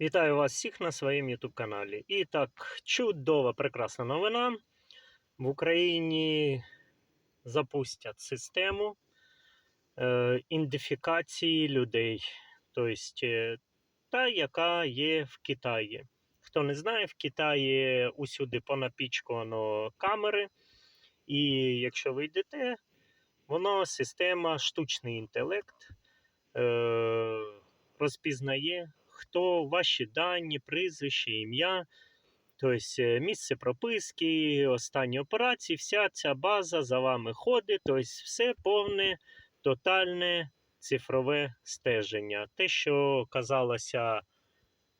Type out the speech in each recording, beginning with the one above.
Вітаю вас всіх на своєму YouTube каналі. І так, чудова, прекрасна новина. В Україні запустять систему е, ідентифікації людей, тобто е, та, яка є в Китаї. Хто не знає, в Китаї усюди понапічкано камери, і якщо ви йдете, воно система штучний інтелект е, розпізнає хто ваші дані, прізвище, ім'я, тобто е, місце прописки, останні операції, вся ця база за вами ходить, тобто все повне, тотальне цифрове стеження. Те, що казалося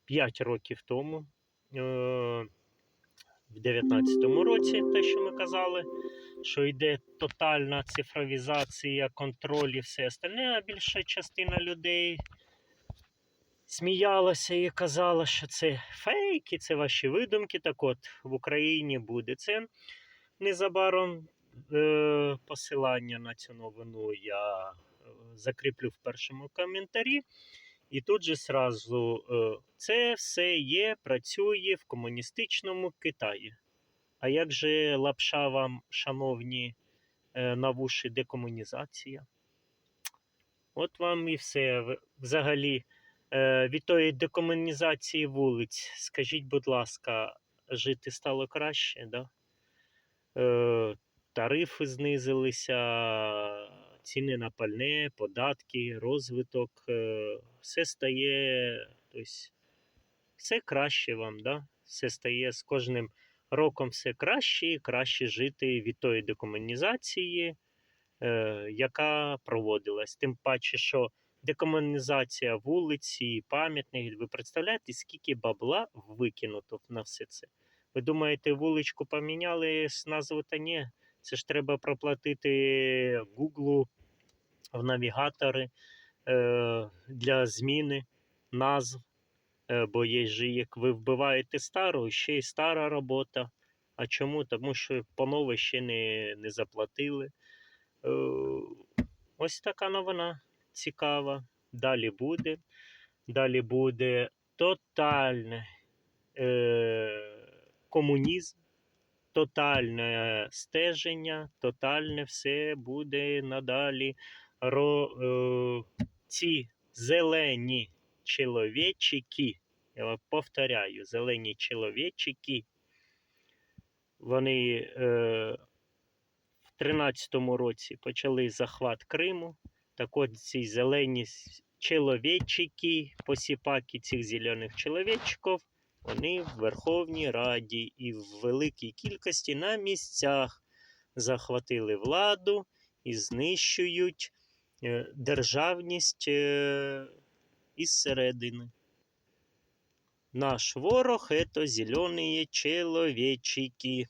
5 років тому, е, в 2019 році, те, що ми казали, що йде тотальна цифровізація, контроль і все остальне, а більша частина людей сміялася і казала, що це фейки, це ваші видумки. Так от в Україні буде це незабаром. Е, посилання на цю новину я е, закріплю в першому коментарі. І тут же сразу е, це все є, працює в комуністичному Китаї. А як же лапша вам, шановні, е, на вуші декомунізація? От вам і все. Взагалі, від тої декомунізації вулиць, скажіть, будь ласка, жити стало краще, да? Е, тарифи знизилися, ціни на пальне, податки, розвиток, е, все стає, тобто, все краще вам, да? все стає з кожним роком все краще і краще жити від тої декомунізації, е, яка проводилась. Тим паче, що декомунізація вулиці, пам'ятних, ви представляєте, скільки бабла викинуто на все це? Ви думаєте, вуличку поміняли з назви та ні? Це ж треба проплатити Гуглу в навігатори е, для зміни назв. Е, бо є ж, як ви вбиваєте стару, ще й стара робота. А чому? Тому що по нове ще не, не заплатили. Е, ось така новина цікава. Далі буде. Далі буде тотальний е, комунізм, тотальне стеження, тотальне все буде надалі. Ро, е, ці зелені чоловічики, я повторяю, зелені чоловічики, вони е, в 13-му році почали захват Криму. Так от ці зелені чоловічики, посіпаки цих зелених чоловічків, вони в Верховній Раді і в великій кількості на місцях захватили владу і знищують е, державність е, із середини. Наш ворог это зеленые человечики.